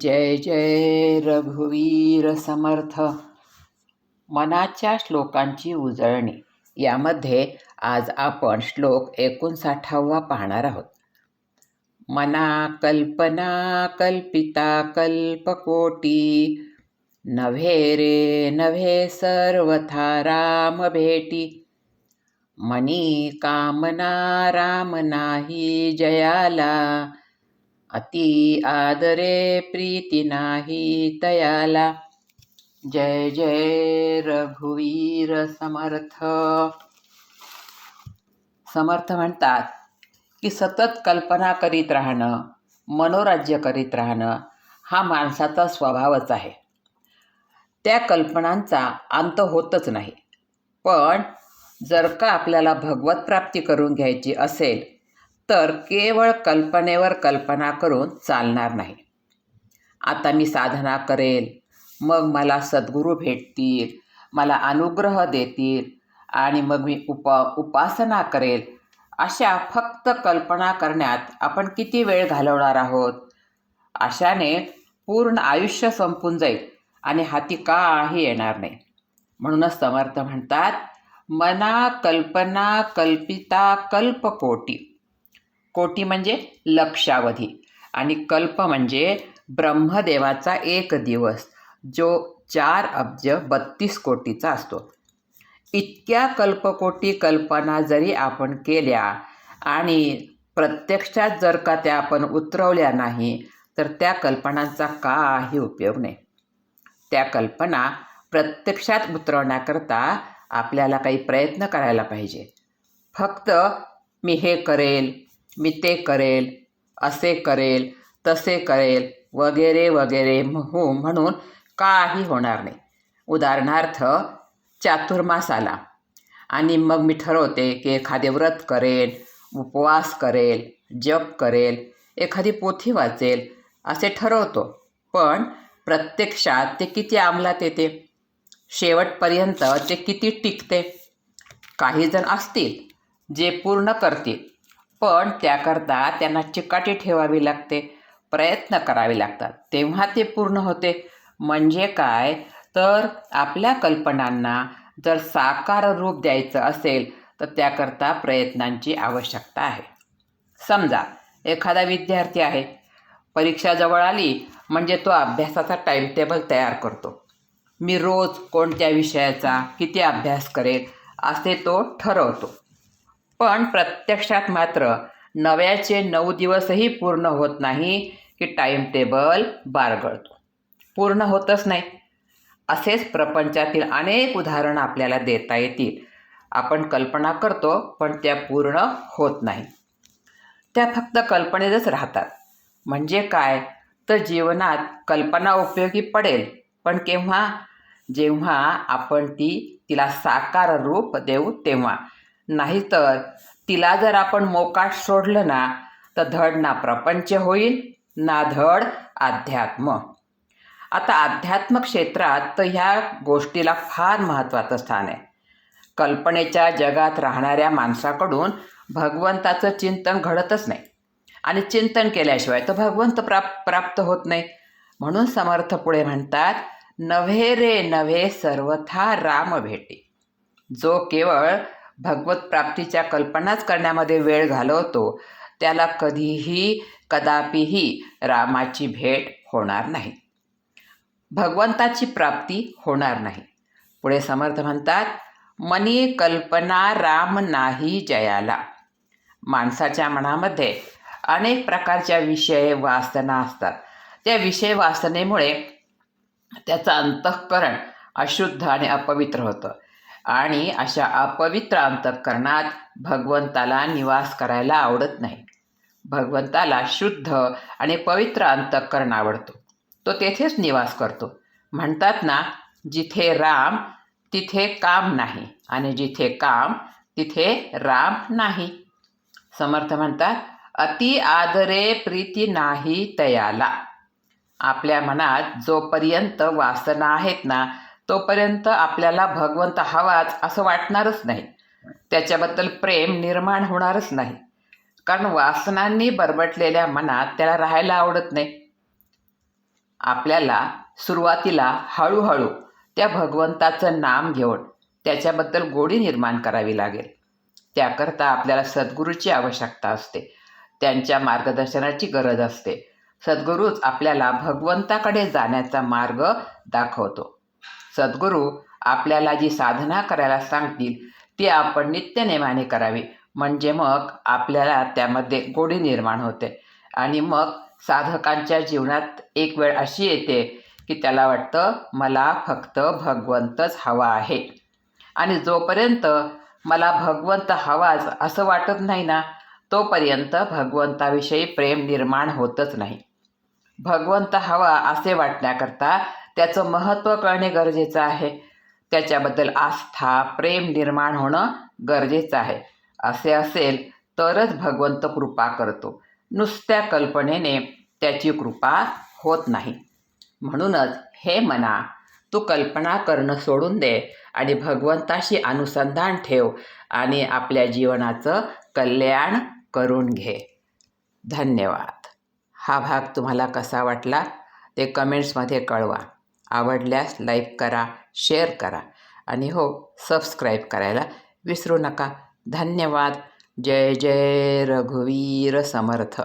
जय जय रघुवीर समर्थ. मनाच्या श्लोकांची उजळणी. यामध्ये आज आपण श्लोक एकोणसाठावा पाहणार आहोत. मना कल्पना कल्पिता कल्पकोटी. नव्हे रे नव्हे सर्वथा राम भेटी. मनी कामना राम नाही जयाला. अति आदरे प्रीती नाही तयाला जय जय रघुवीर समर्थ। समर्थ म्हणतात की सतत कल्पना करीत राहणं मनोराज्य करीत राहणं हा माणसाचा स्वभावच आहे. त्या कल्पनांचा अंत होतच नाही. पण जर का आपल्याला भगवत प्राप्ती करून घ्यायची असेल तर केवळ कल्पनेवर कल्पना करून चालणार नाही. आता मी साधना करेल. मग मला सद्गुरू भेटतील. मला अनुग्रह देतील. आणि मग मी उपा उपासना करेल. अशा फक्त कल्पना करण्यात आपण किती वेळ घालवणार आहोत? अशाने पूर्ण आयुष्य संपून जाईल आणि हाती काही येणार नाही. म्हणूनच समर्थ म्हणतात मना कल्पना कल्पिता कल्पकोटी. कोटी म्हणजे लक्षावधी आणि कल्प म्हणजे ब्रह्मदेवाचा एक दिवस जो चार अब्ज बत्तीस कोटीचा असतो. इतक्या कल्पकोटी कल्पना जरी आपण केल्या आणि प्रत्यक्षात जर का त्या आपण उतरवल्या नाही तर त्या कल्पनांचा काही उपयोग नाही. त्या कल्पना प्रत्यक्षात उतरवण्याकरता आपल्याला काही प्रयत्न करायला पाहिजे. फक्त मी हे करेल मी ते करेल असे करेल तसे करेल वगैरे वगैरे हो म्हणून काही होणार नाही. उदाहरणार्थ चातुर्मास आला आणि मग मी ठरवते की एखादे व्रत करेल उपवास करेल जप करेल एखादी पोथी वाचेल असे ठरवतो. पण प्रत्यक्षात ते किती अंमलात येते? शेवटपर्यंत ते किती टिकते? काही जण असतील जे पूर्ण करतील. पण त्याकरता त्यांना चिकाटी ठेवावी लागते प्रयत्न करावे लागतात. तेव्हा ते पूर्ण होते. म्हणजे काय? तर आपल्या कल्पनांना जर साकार रूप द्यायचं असेल तर त्याकरता प्रयत्नांची आवश्यकता आहे. समजा एखादा विद्यार्थी आहे. परीक्षा जवळ आली म्हणजे तो अभ्यासाचा टाईमटेबल तयार करतो. मी रोज कोणत्या विषयाचा किती अभ्यास करेल असे तो ठरवतो. पण प्रत्यक्षात मात्र नव्याचे नऊ दिवसही पूर्ण होत नाही की टाईम टेबल बारगळतो. पूर्ण होतच नाही. असेच प्रपंचातील अनेक उदाहरणं आपल्याला देता येतील. आपण कल्पना करतो पण त्या पूर्ण होत नाही. त्या फक्त कल्पनेतच राहतात. म्हणजे काय? तर जीवनात कल्पना उपयोगी पडेल पण केव्हा? जेव्हा आपण ती तिला साकार रूप देऊ तेव्हा. नाहीतर तिला जर आपण मोकाट सोडलं ना तर धड ना प्रपंच होईल ना धड अध्यात्म. आता अध्यात्म क्षेत्रात तर ह्या गोष्टीला फार महत्त्वाचं स्थान आहे. कल्पनेच्या जगात राहणाऱ्या माणसाकडून भगवंताचं चिंतन घडतच नाही. आणि चिंतन केल्याशिवाय तर भगवंत प्राप प्राप्त होत नाही. म्हणून समर्थ पुढे म्हणतात नव्हे रे नव्हे सर्वथा राम भेटे. जो केवळ भगवत प्राप्तीच्या कल्पनाच करण्यामध्ये वेळ घालवतो. त्याला कधीही कदापिही रामाची भेट होणार नाही. भगवंताची प्राप्ती होणार नाही. पुढे समर्थ म्हणतात मनी कल्पना राम नाही जयाला. माणसाच्या मनामध्ये अनेक प्रकारच्या विषय वासना असतात. त्या विषय वासनेमुळे त्याचं अंतःकरण अशुद्ध आणि अपवित्र होतं. आणि अशा अपवित्र अंतःकरणात भगवंताला निवास करायला आवडत नाही. भगवंताला शुद्ध आणि पवित्र अंतःकरण आवडतो. तो तेथेच निवास करतो. म्हणतात ना जिथे राम तिथे काम नाही आणि जिथे काम तिथे राम नाही. समर्थ म्हणतात अति आदरे प्रीती नाही तयाला. आपल्या मनात जोपर्यंत वासना आहेत ना तोपर्यंत आपल्याला भगवंत हवाच असं वाटणारच नाही. त्याच्याबद्दल प्रेम निर्माण होणारच नाही. कारण वासनांनी बरबटलेल्या मनात त्याला राहायला आवडत नाही. आपल्याला सुरुवातीला हळूहळू त्या भगवंताचं नाम घेऊन त्याच्याबद्दल गोडी निर्माण करावी लागेल. त्याकरता आपल्याला सद्गुरूची आवश्यकता असते. त्यांच्या मार्गदर्शनाची गरज असते. सद्गुरूच आपल्याला भगवंताकडे जाण्याचा मार्ग दाखवतो. सद्गुरू आपल्याला जी साधना करायला सांगतील ती आपण नित्यनेमाने करावी. म्हणजे मग आपल्याला त्यामध्ये गोडी निर्माण होते. आणि मग साधकांच्या जीवनात एक वेळ अशी येते की त्याला वाटतं मला फक्त भगवंतच हवा आहे. आणि जोपर्यंत मला भगवंत हवाच असं वाटत नाही ना तोपर्यंत भगवंताविषयी प्रेम निर्माण होतच नाही. भगवंत हवा असे वाटण्याकरता त्याचं महत्त्व कळणे गरजेचं आहे. त्याच्याबद्दल आस्था प्रेम निर्माण होणं गरजेचं आहे. असे असेल तरच भगवंत कृपा करतो. नुसत्या कल्पनेने त्याची कृपा होत नाही. म्हणूनच हे मना तू कल्पना करणं सोडून दे आणि भगवंताशी अनुसंधान ठेव आणि आपल्या जीवनाचं कल्याण करून घे. धन्यवाद. हा भाग तुम्हाला कसा वाटला ते कमेंट्समध्ये कळवा. आवडल्यास लाईक करा शेअर करा. आणि हो सबस्क्राईब करायला विसरू नका. धन्यवाद. जय जय रघुवीर समर्थ.